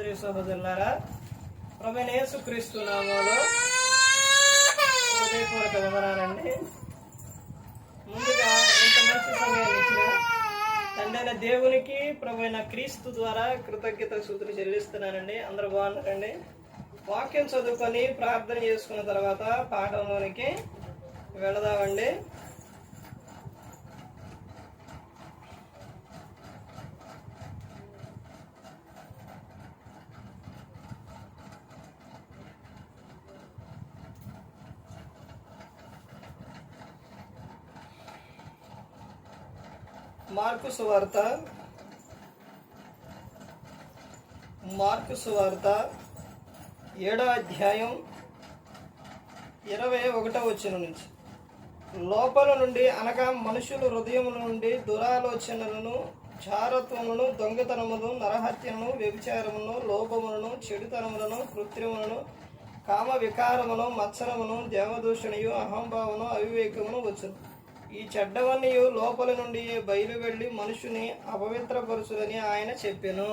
సహోదరి సహోదరులారా ప్రవీణ యేసుక్రీస్తు నామంలో హృదయపూర్వక వివరాలండి ముందుగా ఇంత మంచి సమయాన్ని ఇచ్చిన తండ్రైన దేవునికి ప్రవీణ క్రీస్తు ద్వారా కృతజ్ఞత సూత్రులు చెల్లిస్తున్నానండి. అందరూ బాగున్నారండి? వాక్యం చదువుకొని ప్రార్థన చేసుకున్న తర్వాత పాఠంలోనికి వెళదామండి. మార్కు సువార్త మార్కు సువార్త ఏడో అధ్యాయం ఇరవై ఒకటో వచ్చిన నుంచి. లోపల నుండి అనగా మనుషుల హృదయముల నుండి దురాలోచనలను చారత్వములను దొంగతనములను నరహత్యను వ్యభిచారమును లోపములను చెడుతనములను కృత్రిములను కామ వికారమును మత్సరమును దేవదూషణయు అహంభావము అవివేకమును వచ్చును. ఈ చెడ్డవన్నీ లోపల నుండి బయలు వెళ్ళి మనుషుని అపవిత్రపరుచుదని ఆయన చెప్పాను.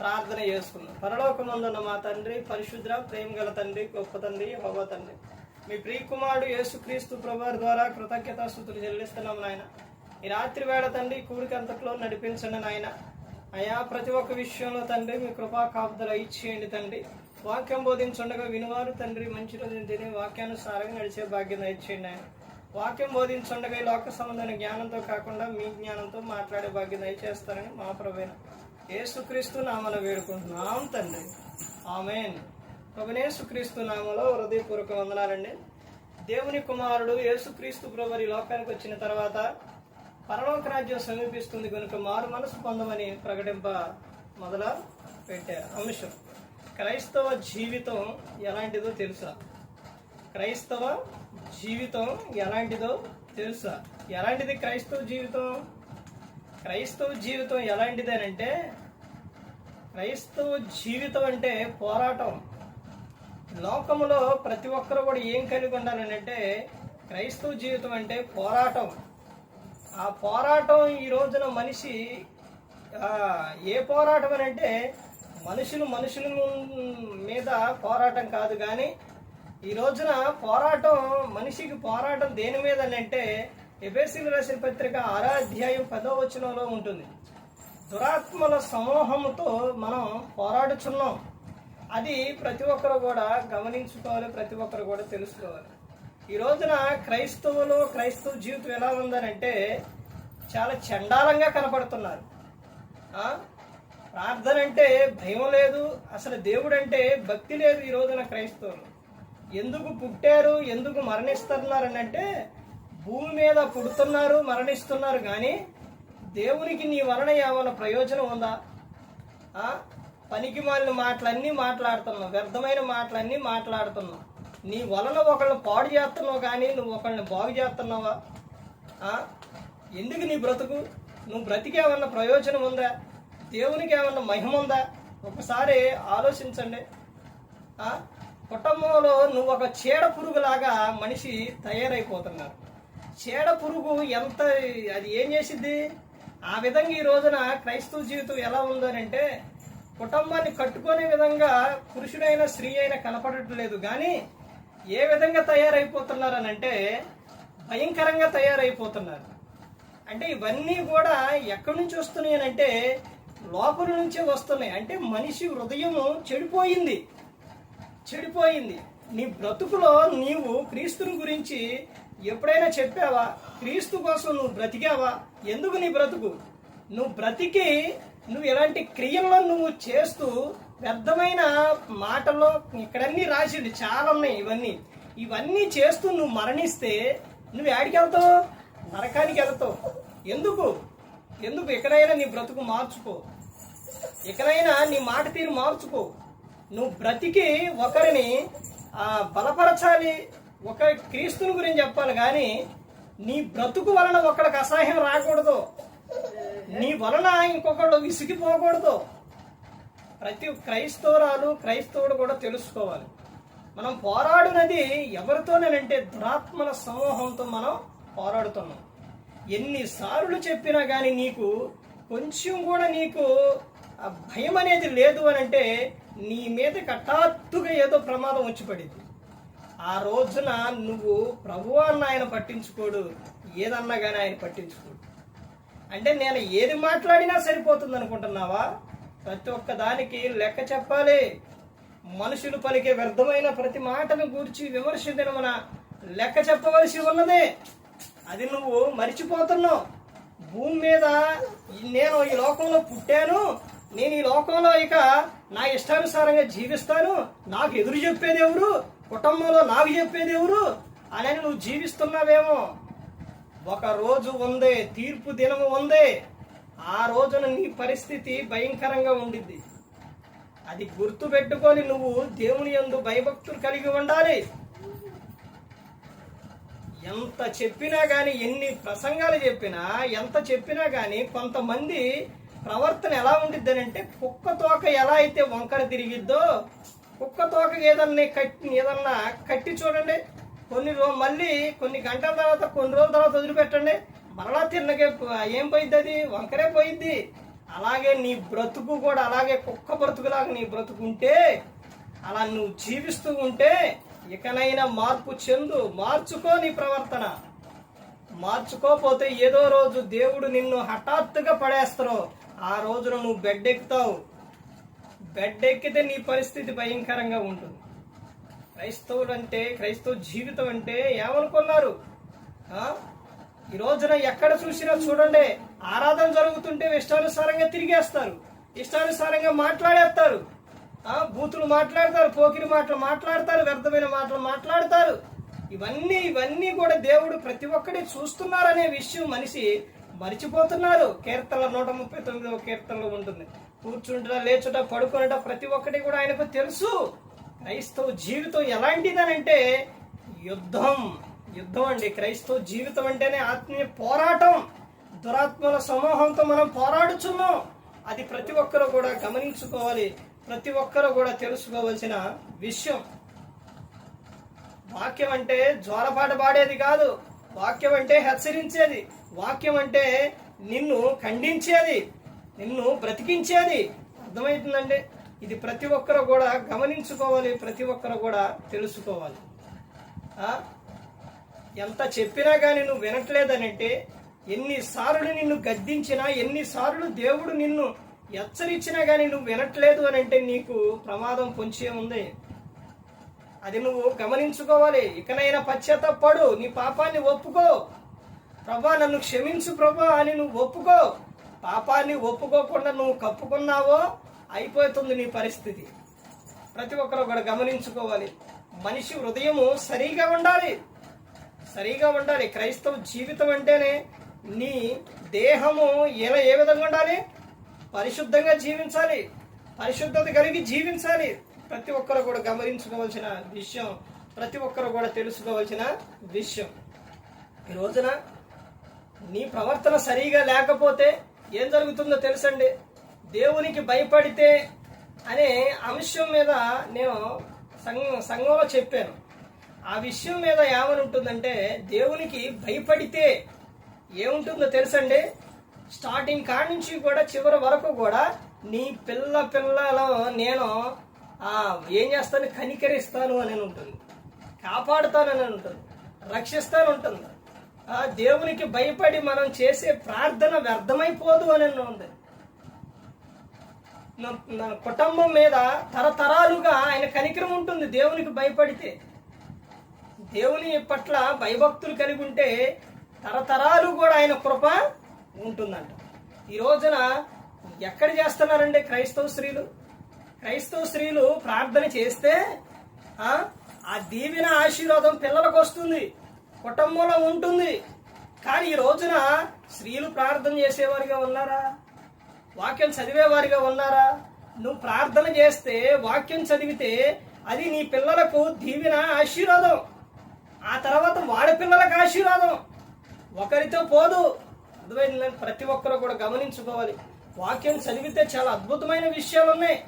ప్రార్థన చేసుకున్నాను పరలోకమందున్న మా తండ్రి పరిశుద్ర ప్రేమ గల తండ్రి గొప్ప తండ్రి హోవ తండ్రి. మీ ప్రియకుమారుడు యేసుక్రీస్తు ప్రభు ద్వారా కృతజ్ఞత స్థుతులు చెల్లిస్తున్నాం నాయన. ఈ రాత్రి వేళ తండ్రి కూడికంతట్లో నడిపించండి నాయన. అయా ప్రతి ఒక్క విషయంలో తండ్రి మీ కృపా కాపుదలు ఇచ్చేయండి తండ్రి. వాక్యం బోధించుండగా వినువారు తండ్రి మంచి రోజు తిని వాక్యానుసారంగా నడిచే భాగ్యం ఇచ్చేయండి ఆయన వాక్యం బోధించుండగా ఈ లోక సంబంధమైన జ్ఞానంతో కాకుండా మీ జ్ఞానంతో మాట్లాడే భాగ్యం దయచేస్తారని మా ప్రవీణ ఏసుక్రీస్తు నామలో వేడుకుంటున్నాం తండ్రి. ఆమెన్. ప్రభునేసుక్రీస్తు నామలో హృదయపూర్వక వందనాలండి. దేవుని కుమారుడు యేసుక్రీస్తు ప్రభు ఈ లోకానికి వచ్చిన తర్వాత పరలోక రాజ్యం సమీపిస్తుంది కనుక మారు మనసు పొందమని ప్రకటింప మొదల పెట్టారు అంశం. క్రైస్తవ జీవితం ఎలాంటిదో తెలుసా? క్రైస్తవ జీవితం ఎలాంటిదో తెలుసా? ఎలాంటిది క్రైస్తవ జీవితం? క్రైస్తవ జీవితం ఎలాంటిదేనంటే క్రైస్తవ జీవితం అంటే పోరాటం. లోకంలో ప్రతి ఒక్కరు కూడా ఏం కలిగి ఉండాలని అంటే క్రైస్తవ జీవితం అంటే పోరాటం. ఆ పోరాటం ఈ రోజున మనిషి ఏ పోరాటం అని అంటే మనుషులు మనుషుల మీద పోరాటం కాదు కానీ ఈ రోజున పోరాటం మనిషికి పోరాటం దేని మీద అని అంటే ఎబేసీలు రాసిన పత్రిక ఆరాధ్యాయం పదో వచనంలో ఉంటుంది. దురాత్మల సమూహంతో మనం పోరాడుచున్నాం. అది ప్రతి ఒక్కరు కూడా గమనించుకోవాలి ప్రతి ఒక్కరు కూడా తెలుసుకోవాలి. ఈ రోజున క్రైస్తవులు క్రైస్తవ జీవితం ఎలా ఉందనంటే చాలా చండాలంగా కనపడుతున్నారు. ప్రార్థన అంటే భయం లేదు అసలు దేవుడు అంటే భక్తి లేదు ఈ రోజున క్రైస్తవులు. ఎందుకు పుట్టారు ఎందుకు మరణిస్తున్నారు అని అంటే భూమి మీద పుడుతున్నారు మరణిస్తున్నారు కానీ దేవునికి నీ వలన ఏమైనా ప్రయోజనం ఉందా? పనికి మాలిన మాటలన్నీ మాట్లాడుతున్నావు వ్యర్థమైన మాటలన్నీ మాట్లాడుతున్నావు. నీ వలన ఒకళ్ళని పాడు చేస్తున్నావు కానీ నువ్వు ఒకళ్ళని బాగు చేస్తున్నావా? ఎందుకు నీ బ్రతుకు? నువ్వు బ్రతికి ఏమన్నా ప్రయోజనం ఉందా? దేవునికి ఏమన్నా మహిమ ఉందా? ఒకసారి ఆలోచించండి. కుటుంబంలో నువ్వు ఒక చీడ పురుగులాగా మనిషి తయారైపోతున్నారు. చీడ పురుగు ఎంత అది ఏం చేసిద్ది? ఆ విధంగా ఈ రోజున క్రైస్తవ జీవితం ఎలా ఉందనంటే కుటుంబాన్ని కట్టుకునే విధంగా పురుషుడైన స్త్రీ అయినా కనపడట్లేదు కానీ ఏ విధంగా తయారైపోతున్నారనంటే భయంకరంగా తయారైపోతున్నారు. అంటే ఇవన్నీ కూడా ఎక్కడి నుంచి వస్తున్నాయి అంటే లోపల నుంచే వస్తున్నాయి. అంటే మనిషి హృదయం చెడిపోయింది. చెడిపోయింది. నీ బ్రతుకులో నీవు క్రీస్తుని గురించి ఎప్పుడైనా చెప్పావా? క్రీస్తు కోసం నువ్వు బ్రతికావా? ఎందుకు నీ బ్రతుకు? నువ్వు బ్రతికి నువ్వు ఎలాంటి క్రియలను నువ్వు చేస్తూ వ్యర్థమైన మాటల్లో ఇక్కడన్నీ రాసిండు చాలా ఉన్నాయి ఇవన్నీ. ఇవన్నీ చేస్తూ నువ్వు మరణిస్తే నువ్వు ఎక్కడికి వెళ్తావు? నరకానికి వెళ్తావు. ఎందుకు? ఎందుకు ఎక్కడైనా నీ బ్రతుకు మార్చుకో. ఎక్కడైనా నీ మాట తీరు మార్చుకో. నువ్వు బ్రతికి ఒకరిని బలపరచాలి. ఒక క్రీస్తుని గురించి చెప్పాలి కానీ నీ బ్రతుకు వలన ఒకరికి అసహ్యం రాకూడదు. నీ వలన ఇంకొకళ్ళు విసిగిపోకూడదు. ప్రతి క్రైస్తవురాలు క్రైస్తవుడు కూడా తెలుసుకోవాలి. మనం పోరాడినది ఎవరితోనేనంటే దురాత్మల సమూహంతో మనం పోరాడుతున్నాం. ఎన్నిసార్లు చెప్పినా కానీ నీకు కొంచెం కూడా నీకు ఆ భయం అనేది లేదు అని అంటే నీ మీద హఠాత్తుగా ఏదో ప్రమాదం వచ్చి పడింది. ఆ రోజున నువ్వు ప్రభు అన్న ఆయన పట్టించుకోడు ఏదన్నా కానీ ఆయన పట్టించుకోడు. అంటే నేను ఏది మాట్లాడినా సరిపోతుంది అనుకుంటున్నావా? ప్రతి ఒక్క దానికి లెక్క చెప్పాలి. మనుషులు పలికే వ్యర్థమైన ప్రతి మాటను గూర్చి విమర్శించడం మన లెక్క చెప్పవలసి ఉన్నదే. అది నువ్వు మర్చిపోతున్నావు. భూమి మీద నేను ఈ లోకంలో పుట్టాను. నేను ఈ లోకంలో ఇక నా ఇష్టానుసారంగా జీవిస్తాను. నాకు ఎదురు చెప్పేది ఎవరు? కుటుంబంలో నాకు చెప్పేది ఎవరు? అని నువ్వు జీవిస్తున్నావేమో. ఒక రోజు ఉంది తీర్పు దినము ఉంది. ఆ రోజున నీ పరిస్థితి భయంకరంగా ఉండిద్ది. అది గుర్తు పెట్టుకొని నువ్వు దేవుని ఎందు భయభక్తులు కలిగి ఉండాలి. ఎంత చెప్పినా కానీ ఎన్ని ప్రసంగాలు చెప్పినా ఎంత చెప్పినా కానీ కొంతమంది ప్రవర్తన ఎలా ఉండిద్ది అంటే కుక్క తోక ఎలా అయితే వంకర తిరిగిద్దో కుక్క తోక ఏదన్నా కట్టి ఏదన్నా కట్టి చూడండి. కొన్ని రో మళ్ళీ కొన్ని గంటల తర్వాత కొన్ని రోజుల తర్వాత వదిలిపెట్టండి. మరలా తిన్నగే ఏం పోయిద్ది అది వంకరే పోయిద్ది. అలాగే నీ బ్రతుకు కూడా అలాగే కుక్క బ్రతుకులాగా నీ బ్రతుకుంటే అలా నువ్వు జీవిస్తూ ఉంటే ఇకనైనా మార్పు చెందు. మార్చుకో నీ ప్రవర్తన. మార్చుకోపోతే ఏదో రోజు దేవుడు నిన్ను హఠాత్తుగా పడేస్తారు. ఆ రోజున నువ్వు బెడ్ ఎక్కుతావు బెడ్ ఎక్కితే నీ పరిస్థితి భయంకరంగా ఉంటుంది. క్రైస్తవుడు అంటే క్రైస్తవ జీవితం అంటే ఏమనుకున్నారు? ఈ రోజున ఎక్కడ చూసినా చూడండి ఆరాధన జరుగుతుంటే ఇష్టానుసారంగా తిరిగేస్తారు. ఇష్టానుసారంగా మాట్లాడేస్తారు. బూతులు మాట్లాడతారు పోకిరి మాటలు మాట్లాడతారు వ్యర్థమైన మాటలు మాట్లాడతారు. ఇవన్నీ ఇవన్నీ కూడా దేవుడు ప్రతి ఒక్కటి చూస్తున్నారనే విషయం మనిషి మరిచిపోతున్నారు. కీర్తనలు నూట ముప్పై తొమ్మిదవ కీర్తనలో ఉంటుంది. కూర్చుంట లేచుట పడుకునట ప్రతి ఒక్కటి కూడా ఆయనకు తెలుసు. క్రైస్తవ జీవితం ఎలాంటిదనంటే యుద్ధం. యుద్ధం అండి. క్రైస్తవ జీవితం అంటేనే ఆత్మీయ పోరాటం. దురాత్మల సమూహంతో మనం పోరాడుచున్నాం. అది ప్రతి ఒక్కరు కూడా గమనించుకోవాలి. ప్రతి ఒక్కరు కూడా తెలుసుకోవాల్సిన విషయం. వాక్యం అంటే జ్వరపాట పాడేది కాదు. వాక్యం అంటే హెచ్చరించేది. వాక్యం అంటే నిన్ను ఖండించేది నిన్ను బ్రతికించేది. అర్థమవుతుందండి? ఇది ప్రతి ఒక్కరు కూడా గమనించుకోవాలి ప్రతి ఒక్కరు కూడా తెలుసుకోవాలి. ఎంత చెప్పినా కానీ నువ్వు వినట్లేదనంటే ఎన్నిసార్లు నిన్ను గద్దించినా ఎన్నిసార్లు దేవుడు నిన్ను హెచ్చరించినా కానీ నువ్వు వినట్లేదు అని అంటే నీకు ప్రమాదం పొంచే ఉంది. అది నువ్వు గమనించుకోవాలి. ఇకనైనా పశ్చాత్తపడు నీ పాపాన్ని ఒప్పుకో. ప్రభా నన్ను క్షమించు ప్రభా అని నువ్వు ఒప్పుకో. పాపాన్ని ఒప్పుకోకుండా నువ్వు కప్పుకున్నావో అయిపోతుంది నీ పరిస్థితి. ప్రతి ఒక్కరు కూడా గమనించుకోవాలి. మనిషి హృదయము సరిగా ఉండాలి. సరిగా ఉండాలి. క్రైస్తవ జీవితం అంటేనే నీ దేహము ఎలా ఏ విధంగా ఉండాలి? పరిశుద్ధంగా జీవించాలి. పరిశుద్ధత కలిగి జీవించాలి. ప్రతి ఒక్కరు కూడా గమనించుకోవాల్సిన విషయం ప్రతి ఒక్కరు కూడా తెలుసుకోవాల్సిన విషయం. ఈ రోజున నీ ప్రవర్తన సరిగా లేకపోతే ఏం జరుగుతుందో తెలుసండి. దేవునికి భయపడితే అనే అంశం మీద నేను సంఘ సంఘంలో చెప్పాను. ఆ విషయం మీద ఏమని ఉంటుందంటే దేవునికి భయపడితే ఏముంటుందో తెలుసండి? స్టార్టింగ్ కాడి నుంచి కూడా చివరి వరకు కూడా నీ పిల్ల పిల్లలో నేను ఏం చేస్తాను? కనికరిస్తాను అని ఉంటుంది కాపాడుతానని ఉంటుంది రక్షిస్తాను ఉంటుంది ఆ దేవునికి భయపడి మనం చేసే ప్రార్థన వ్యర్థమైపోదు అని ఉంది. నా- కుటుంబం మీద తరతరాలుగా ఆయన కనికరం ఉంటుంది దేవునికి భయపడితే. దేవుని పట్ల భయభక్తులు కలిగి ఉంటే తరతరాలు కూడా ఆయన కృప ఉంటుందంట. ఈ రోజున ఎక్కడ చేస్తున్నారండి క్రైస్తవ స్త్రీలు? క్రైస్తవ స్త్రీలు ప్రార్థన చేస్తే ఆ ఆ దీవెన ఆశీర్వాదం పిల్లలకు వస్తుంది. కుటుంబంలో ఉంటుంది. కానీ ఈ రోజున స్త్రీలు ప్రార్థన చేసేవారిగా ఉన్నారా? వాక్యం చదివేవారిగా ఉన్నారా? నువ్వు ప్రార్థన చేస్తే వాక్యం చదివితే అది నీ పిల్లలకు దీవెన ఆశీర్వాదం. ఆ తర్వాత వాడి పిల్లలకు ఆశీర్వాదం. ఒకరితో పోదు. అర్థమైంది? ప్రతి ఒక్కరు కూడా గమనించుకోవాలి. వాక్యం చదివితే చాలా అద్భుతమైన విషయాలు ఉన్నాయి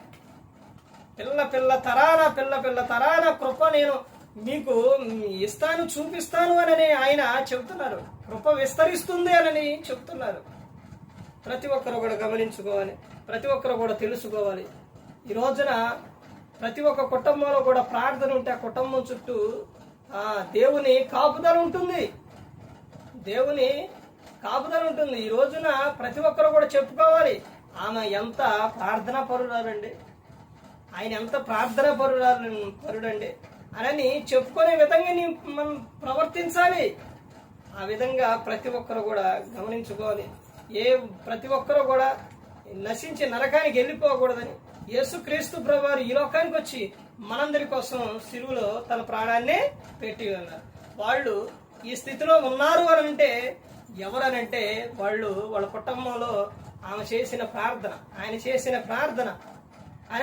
పిల్ల పిల్ల తరాన పిల్ల పిల్ల తరాన కృప నేను మీకు ఇస్తాను చూపిస్తాను అని ఆయన చెబుతున్నారు కృప విస్తరిస్తుంది అనని చెప్తున్నారు. ప్రతి ఒక్కరు కూడా గమనించుకోవాలి. ప్రతి ఒక్కరు కూడా తెలుసుకోవాలి. ఈ రోజున ప్రతి ఒక్క కుటుంబంలో కూడా ప్రార్థన ఉంటే ఆ కుటుంబం చుట్టూ ఆ దేవుని కాపుదల ఉంటుంది. దేవుని కాపుదల ఉంటుంది. ఈ రోజున ప్రతి ఒక్కరు కూడా చెప్పుకోవాలి. ఆమె ఎంత ప్రార్థనా పరురాలండి. ఆయన ఎంత ప్రార్థన పరురాలు పరుడండి. అని చెప్పుకునే విధంగా నీ మనం ప్రవర్తించాలి. ఆ విధంగా ప్రతి ఒక్కరు కూడా గమనించుకోవాలి. ఏ ప్రతి ఒక్కరు కూడా నశించి నరకానికి వెళ్ళిపోకూడదని యేసుక్రీస్తు ప్రభువారు ఈ లోకానికి వచ్చి మనందరి కోసం సిలువలో తన ప్రాణాన్ని పెట్టి ఉన్నారు. వాళ్ళు ఈ స్థితిలో ఉన్నారు అని అంటే ఎవరనంటే వాళ్ళు వాళ్ళ కుటుంబంలో ఆమె చేసిన ప్రార్థన ఆయన చేసిన ప్రార్థన.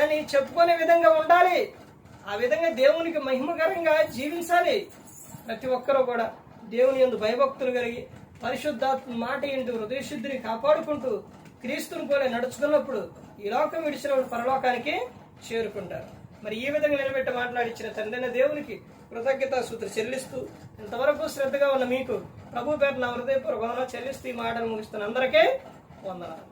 అని చెప్పుకునే విధంగా ఉండాలి. ఆ విధంగా దేవునికి మహిమకరంగా జీవించాలి. ప్రతి ఒక్కరూ కూడా దేవుని యందు భయభక్తులు కలిగి పరిశుద్ధాత్మ మాట ఏంటి హృదయశుద్ధిని కాపాడుకుంటూ క్రీస్తుని పోలే నడుచుకున్నప్పుడు ఈ లోకం విడిచిన పరలోకానికి చేరుకుంటారు. మరి ఈ విధంగా నిలబెట్టి మాట్లాడించిన తండ్రిన దేవునికి కృతజ్ఞత సూత్ర చెల్లిస్తూ ఇంతవరకు శ్రద్ధగా ఉన్న మీకు ప్రభు పేరు నా హృదయపూర్వకంలో చెల్లిస్తూ ఈ మాటలు ముగిస్తున్న అందరికీ వందనాలు.